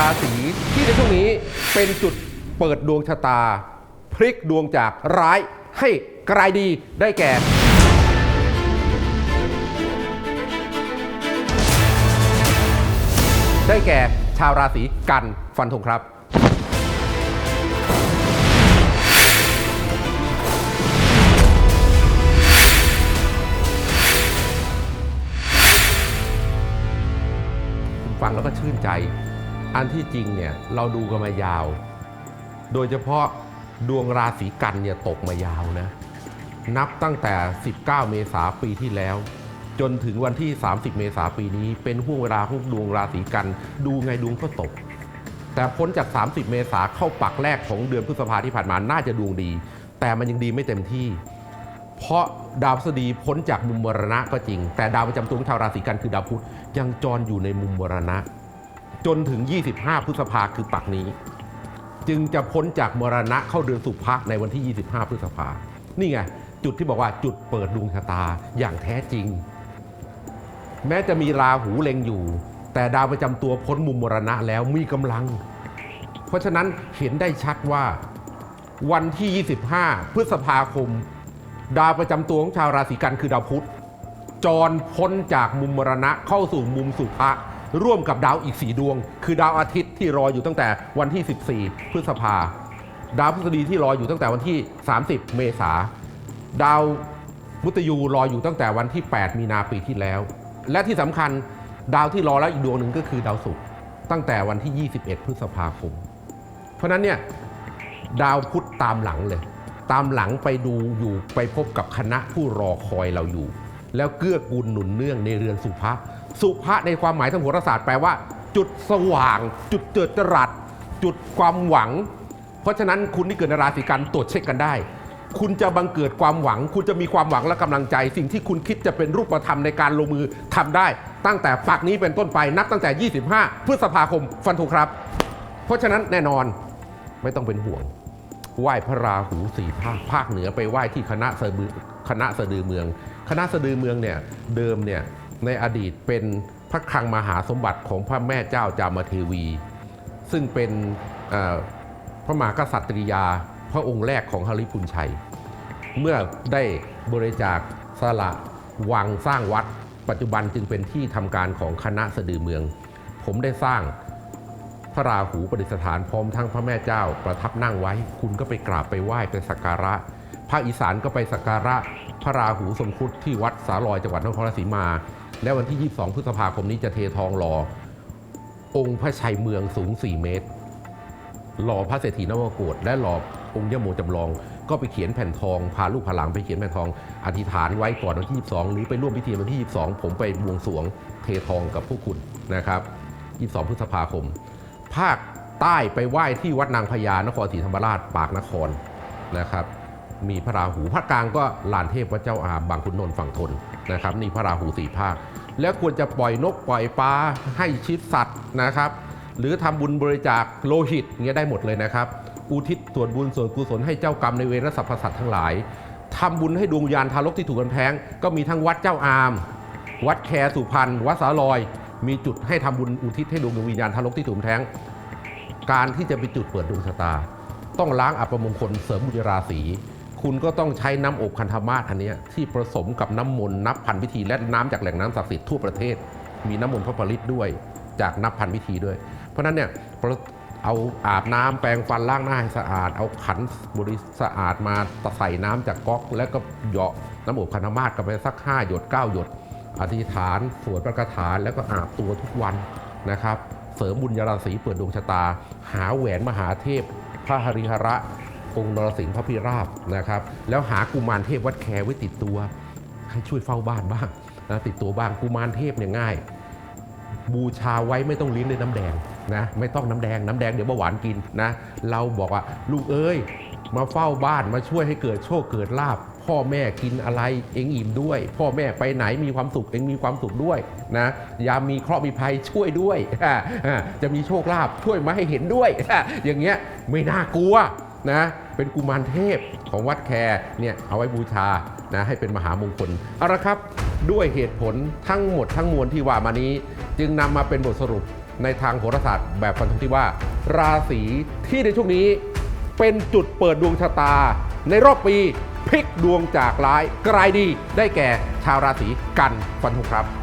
ราศีที่ในช่วงนี้เป็นจุดเปิดดวงชะตา พลิกดวงจากร้ายให้กลายดีได้แก่ ได้แก่ชาวราศีกันฟันธงครับ ฟังแล้วก็ชื่นใจ อันที่จริงเนี่ยเราดูกันมายาว โดยเฉพาะดวงราศีกันเนี่ยตกมายาวนะ นับตั้งแต่ 19 เมษาปีที่แล้ว จนถึงวันที่ 30 เมษาปีนี้ เป็นห่วงเวลาของดวงราศีกัน ดูไงดวงก็ตก แต่พ้นจาก 30 เมษาเข้าปักแรกของเดือนพฤษภาที่ผ่านมาน่าจะดวงดี แต่มันยังดีไม่เต็มที่ เพราะดาวพฤษฎีพ้นจากมุมมรณะก็จริง แต่ดาวประจำตัวของชาวราศีกันคือดาวพุธยังจรอยู่ในมุมมรณะ จนถึง 25 พฤษภาคือปักนี้ จึงจะพ้นจากมรณะเข้าเดือนสุภะในวันที่ 25 พฤษภา นี่ไง จุดที่บอกว่าจุดเปิดดวงชะตาอย่างแท้จริง แม้จะมีราหูเล็งอยู่ แต่ดาวประจำตัวพ้นมุมมรณะแล้วมีกำลัง เพราะฉะนั้นเห็นได้ชัดว่าวันที่ 25 พฤษภาคม ดาวประจำตัวของชาวราศีกันคือดาวพุธจรพ้นจากมุมมรณะเข้าสู่มุมสุภะ ร่วมกับดาวอีกสีดวง คือดาวอาทิตย์ที่รออยู่ตั้งแต่วันที่ 14 พฤษภา ดาวพฤษฎีที่รออยู่ตั้งแต่วันที่ 30 เมษา ดาวมุตยูรออยู่ตั้งแต่วันที่ 8 มีนาปีที่แล้ว และที่สำคัญดาวที่รอแล้วอีกดวงหนึ่งก็คือดาวศุกร์ตั้งแต่วันที่ 21 พฤษภาคม เพราะฉะนั้นเนี่ยดาวพุธตามหลังเลย ตามหลังไปดูอยู่ไปพบกับคณะผู้รอคอยเราอยู่ แล้วเกื้อกูลหนุนเนื่องในเรือนสุภะ สุภะในความหมายทางโหราศาสตร์แปลว่า จุดสว่าง จุดเจิดจรัส จุดความหวัง เพราะฉะนั้นคุณที่เกิดในราศีกันตรวจเช็คกันได้ คุณจะบังเกิดความหวัง คุณจะมีความหวังและกำลังใจ สิ่งที่คุณคิดจะเป็นรูปธรรมในการลงมือทำได้ ตั้งแต่ฝักนี้เป็นต้นไปนับตั้งแต่ 25 พฤษภาคมฟันธงครับ เพราะฉะนั้นแน่นอนไม่ต้องเป็นห่วงไหว้พระราหูสี่ภาคภาคเหนือไปไหว้ที่คณะสะดือคณะสะดือเมือง คณะสะดือเมืองเนี่ยเดิมเนี่ย ในอดีตเป็นพระคลังมหาสมบัติของพระแม่เจ้าจามเทวี ซึ่งเป็นพระมหากษัตริยาพระองค์แรกของฮาริพุนชัย เมื่อได้บริจาคสละวังสร้างวัด ปัจจุบันจึงเป็นที่ทำการของคณะสะดือเมือง ผมได้สร้างพระราหูประดิษฐานพร้อมทั้งพระแม่เจ้าประทับนั่งไว้ คุณก็ไปกราบไปไหว้ไปสักการะภาคอีสานก็ไปสักการะพระราหูทรงครุฑที่วัดสาลอยจังหวัดนครราชสีมา และวันที่ 22 พฤษภาคมนี้จะเททองหล่อองค์พระชัยเมืองสูง 4 เมตร หล่อพระเศรษฐีนวโกศและหล่อองค์ยโมจำลอง ก็ไปเขียนแผ่นทอง พาลูกพาหลังไปเขียนแผ่นทอง อธิษฐานไว้ก่อนวันที่ 22 หรือไปร่วมพิธีวันที่ 22 ผมไปบวงสรวงเททองกับพวกคุณนะครับ 22 พฤษภาคม ภาคใต้ไปไหว้ที่วัดนางพญานครศรีธรรมราชปากนครนะครับ มีพระราหูภาคกลางก็ลานเทพพระเจ้าอาบางขุนนนท์ฝั่งทนนะครับนี่พระราหูสี่ภาค แล้วควรจะปล่อยนกปล่อยปลาให้ชิดสัตว์นะครับ หรือทำบุญบริจาคโลหิตเงี้ยได้หมดเลยนะครับ อุทิศส่วนบุญส่วนกุศลให้เจ้ากรรมในเวรและสรรพสัตว์ทั้งหลายทำบุญให้ดวงวิญญาณทารกที่ถูกกันแท้งก็มีทั้งวัดเจ้าอาม วัดแคสุพรรณวัดสาลอย มีจุดให้ทำบุญอุทิศให้ดวงวิญญาณทารกที่ถูกกันแท้ง การที่จะไปจุดเปิดดวงชะตา ต้องล้างอัปมงคลเสริมบุญราศี คุณก็ต้องใช้น้ำอบคันธมาศอันนี้ที่ผสมกับน้ำมนต์นับพันพิธี และน้ำจากแหล่งน้ำศักดิ์สิทธิ์ทั่วประเทศ มีน้ำมนต์พระปริตด้วยจากนับพันพิธีด้วย เพราะนั้นเนี่ยเอาอาบน้ำแปรงฟันล้างหน้าให้สะอาด เอาขันบริสะอาดมาใส่น้ำจากก๊อก แล้วก็เหยาะน้ำอบคันธมาศกันไปสักห้าหยดเก้าหยด อธิษฐานสวดประกฐานแล้วก็อาบตัวทุกวันนะครับ เสริมบุญยราศีเปิดดวงชะตา หาแหวนมหาเทพ พระหริหระ องค์นรสิงห์พระพิราบนะครับ แล้วหากุมารเทพวัดแคไว้ติดตัว ให้ช่วยเฝ้าบ้านบ้างนะติดตัวบ้างกุมารเทพเนี่ยง่าย บูชาไว้ไม่ต้องเลี้ยงด้วยน้ำแดงนะไม่ต้องน้ำแดงน้ำแดงเดี๋ยวเบาหวานกินนะเราบอกว่าลูกเอ้ยมาเฝ้าบ้านมาช่วยให้เกิดโชคเกิดลาบพ่อแม่กินอะไรเองอิ่มด้วย พ่อแม่ไปไหนมีความสุขเองมีความสุขด้วยนะยามมีเคราะห์มีภัยช่วยด้วย จะมีโชคลาภช่วยมาให้เห็นด้วย อย่างเงี้ยไม่น่ากลัว นะเป็นกุมารเทพของวัดแคร์เนี่ยเอาไว้บูชานะให้เป็นมหามงคลเอาละครับ ด้วยเหตุผลทั้งหมดทั้งมวลที่ว่ามานี้ จึงนำมาเป็นบทสรุปในทางโหราศาสตร์แบบฟันธงที่ว่า ราศีที่ในช่วงนี้เป็นจุดเปิดดวงชะตา ในรอบปีพลิกดวงจากร้ายกลายดีได้แก่ชาวราศีกันฟันธงครับ